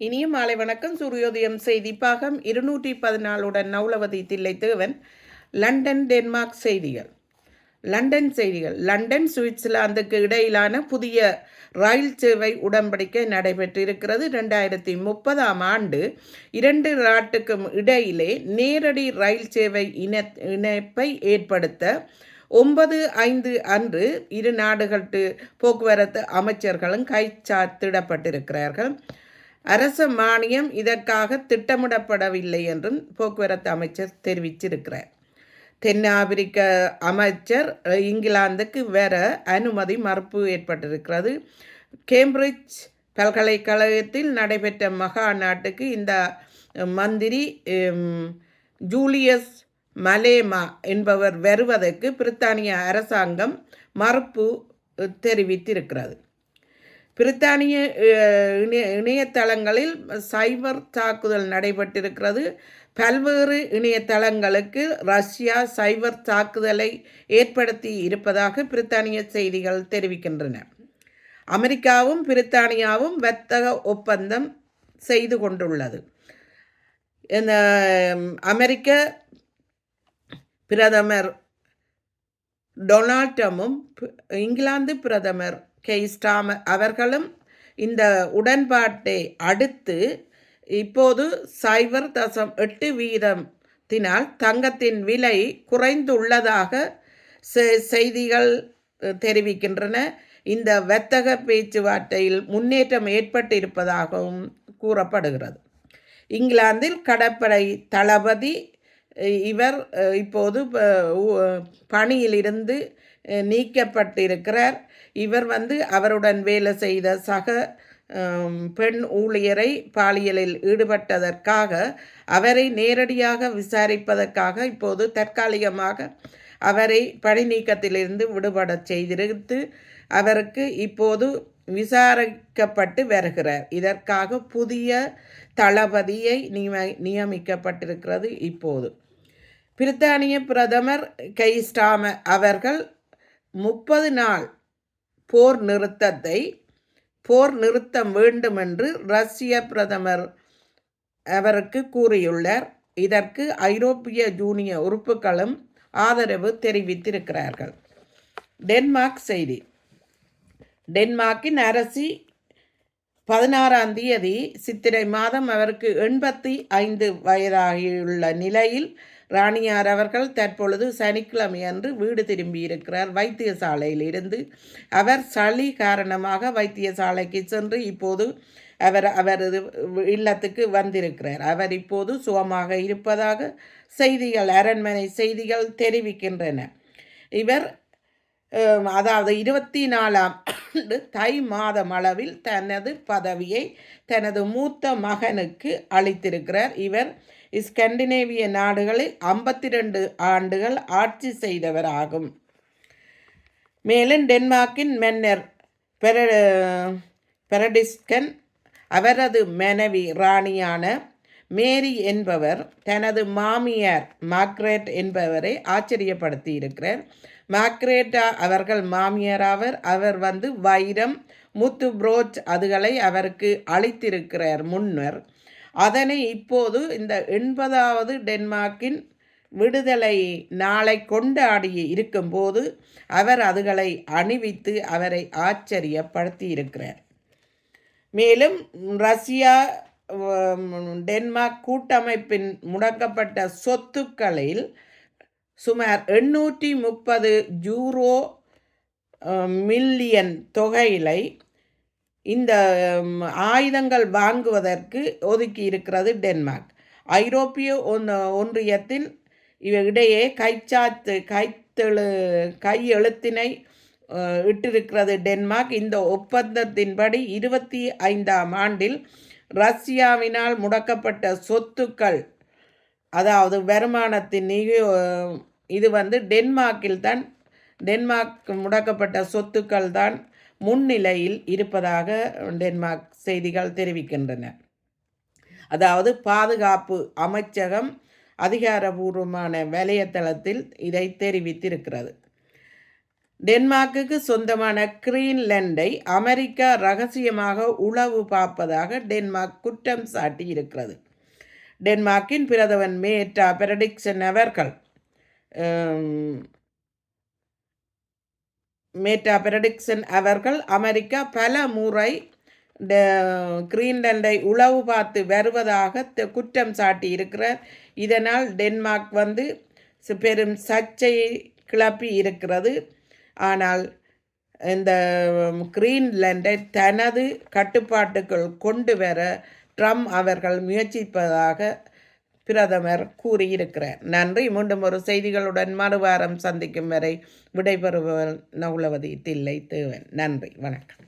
இனிய மாலை வணக்கம். சூரியோதயம் செய்தி பாகம் இருநூற்றி பதினாலுடன் நவுலவதி தில்லைத்தேவன். லண்டன் டென்மார்க் செய்திகள். லண்டன் செய்திகள். லண்டன் சுவிட்சர்லாந்துக்கு இடையிலான புதிய ரயில் சேவை உடன்படிக்கை நடைபெற்றிருக்கிறது. ரெண்டாயிரத்தி முப்பதாம் ஆண்டு இரண்டு நாட்டுக்கும் இடையிலே நேரடி ரயில் சேவை இன இணைப்பை ஏற்படுத்த ஒன்பது ஐந்து அன்று இரு நாடுகளு போக்குவரத்து அமைச்சர்களும் கைச்சாத்திடப்பட்டிருக்கிறார்கள் அரச மானியம் இதற்காக திட்டமிடப்படவில்லை என்றும் போக்குவரத்து அமைச்சர் தெரிவிச்சிருக்கிறார். தென்னாப்பிரிக்க அமைச்சர் இங்கிலாந்துக்கு வேற அனுமதி மறுப்பு ஏற்பட்டிருக்கிறது. கேம்பிரிட்ஜ் பல்கலைக்கழகத்தில் நடைபெற்ற மகா நாட்டுக்கு இந்த மந்திரி ஜூலியஸ் மலேமா என்பவர் வருவதற்கு பிரித்தானிய அரசாங்கம் மறுப்பு தெரிவித்திருக்கிறது. பிரித்தானிய இணைய இணையதளங்களில் சைபர் தாக்குதல் நடைபெற்றிருக்கிறது. பல்வேறு இணையதளங்களுக்கு ரஷ்யா சைபர் தாக்குதலை ஏற்படுத்தி இருப்பதாக பிரித்தானிய செய்திகள் தெரிவிக்கின்றன. அமெரிக்காவும் பிரித்தானியாவும் வர்த்தக ஒப்பந்தம் செய்து கொண்டுள்ளது. இந்த அமெரிக்க பிரதமர் டொனால்ட் ட்ரம்பும் இங்கிலாந்து பிரதமர் கெய்ஸ்டாம அவர்களும் இந்த உடன்பாட்டை அடுத்து இப்போது சைபர் தசம் எட்டு வீதத்தினால் தங்கத்தின் விலை குறைந்துள்ளதாக செ- செய்திகள் தெரிவிக்கின்றன. இந்த வர்த்தக பேச்சுவார்த்தையில் முன்னேற்றம் ஏற்பட்டிருப்பதாகவும் கூறப்படுகிறது. இங்கிலாந்தில் கடற்படை தளபதி இவர் இப்போது பணியிலிருந்து நீக்கப்பட்டிருக்கிறார். இவர் வந்து அவருடன் வேலை செய்த சக பெண் ஊழியரை பாலியலில் ஈடுபட்டதற்காக அவரை நேரடியாக விசாரிப்பதற்காக இப்போது தற்காலிகமாக அவரை பணி நீக்கத்திலிருந்து விடுபட செய்திருத்து அவருக்கு இப்போது விசாரிக்கப்பட்டு வருகிறார். இதற்காக புதிய தளபதியை நியமிக்கப்பட்டிருக்கிறது இப்போது. பிரித்தானிய பிரதமர் கைஸ்டாம அவர்கள் முப்பது நாள் போர் நிறுத்தத்தை போர் நிறுத்தம் வேண்டும் என்று ரஷ்ய பிரதமர் அவருக்கு கூறியுள்ளார். இதற்கு ஐரோப்பிய ஜூனியர் உறுப்புகளும் ஆதரவு தெரிவித்திருக்கிறார்கள். டென்மார்க் செய்தி. டென்மார்க்கின் அரசி பதினாறாம் தேதி சித்திரை மாதம் அவருக்கு எண்பத்தி ஐந்து வயதாகியுள்ள நிலையில் ராணியார் அவர்கள் தற்பொழுது சனிக்கிழமை அன்று வீடு திரும்பியிருக்கிறார். வைத்தியசாலையில் இருந்து அவர் சளி காரணமாக வைத்தியசாலைக்கு சென்று இப்போது அவர் அவரது இல்லத்துக்கு வந்திருக்கிறார். அவர் இப்போது சுகமாக இருப்பதாக செய்திகள் அரண்மனை செய்திகள் தெரிவிக்கின்றன. இவர் அதாவது இருபத்தி நாலாம் ஆண்டு தை மாதம் அளவில் தனது பதவியை தனது மூத்த மகனுக்கு அளித்திருக்கிறார். இவர் ஸ்கண்டினேவிய நாடுகளில் ஐம்பத்தி ரெண்டு ஆண்டுகள் ஆட்சி செய்தவராகும். மேலும் டென்மார்க்கின் மன்னர் பெர பெரடிஸ்கன் அவரது மனைவி ராணியான மேரி என்பவர் தனது மாமியார் மாக்ரேட் என்பவரை ஆச்சரியப்படுத்தி இருக்கிறார் மாக்ரேட்டா அவர்கள் மாமியார் அவர் அவர் வந்து வைரம் முத்து புரோச் அதுகளை அவருக்கு அளித்திருக்கிறார் முன்னர். அதனை இப்போது இந்த எண்பதாவது டென்மார்க்கின் விடுதலை நாளை கொண்டாடி இருக்கும்போது அவர் அதுகளை அணிவித்து அவரை ஆச்சரியப்படுத்தி இருக்கிறார் மேலும் ரஷ்யா டென்மார்க் கூட்டமைப்பின் முடக்கப்பட்ட சொத்துக்களில் சுமார் எண்ணூற்றி முப்பது ஜூரோ மில்லியன் தொகையிலை இந்த ஆயுதங்கள் வாங்குவதற்கு ஒதுக்கி இருக்கிறது டென்மார்க். ஐரோப்பிய ஒன்- ஒன்றியத்தின் இடையே கைச்சாத்து கைத்தெழு கையெழுத்தினை இட்டிருக்கிறது டென்மார்க். இந்த ஒப்பந்தத்தின்படி இருபத்தி ஐந்தாம் ஆண்டில் ரஷ்யாவினால் முடக்கப்பட்ட சொத்துக்கள் அதாவது வருமானத்தின் இது வந்து டென்மார்க்கில் தான் டென்மார்க் முடக்கப்பட்ட சொத்துக்கள் தான் முன்னிலையில் இருப்பதாக டென்மார்க் செய்திகள் தெரிவிக்கின்றன. அதாவது பாதுகாப்பு அமைச்சகம் அதிகாரபூர்வமான வலைத்தளத்தில் இதை தெரிவித்திருக்கிறது. டென்மார்க்குக்கு சொந்தமான கிரீன்லேண்டை அமெரிக்கா ரகசியமாக உளவு பார்ப்பதாக டென்மார்க் குற்றம் சாட்டி இருக்கிறது டென்மார்க்கின் பிரதமன் மேட்டா பெரடிக்சன் அவர்கள் மேட்டா பெரடிக்சன் அவர்கள் அமெரிக்கா பல முறை ட- உளவு பார்த்து வருவதாக குற்றம் சாட்டி இருக்கிறார். இதனால் டென்மார்க் வந்து பெரும் சர்ச்சையை கிளப்பி இருக்கிறது. ஆனால் இந்த கிரீன்லாண்டை தனது கட்டுப்பாட்டுக்குள் கொண்டு வர ட்ரம்ப் அவர்கள் முயற்சிப்பதாக பிரதமர் கூறியிருக்கிறார். நன்றி. மீண்டும் ஒரு செய்திகளுடன் மறுவாரம் சந்திக்கும் வரை விடைபெறுபவர் நவுலவதி தில்லை தேவன். நன்றி. வணக்கம்.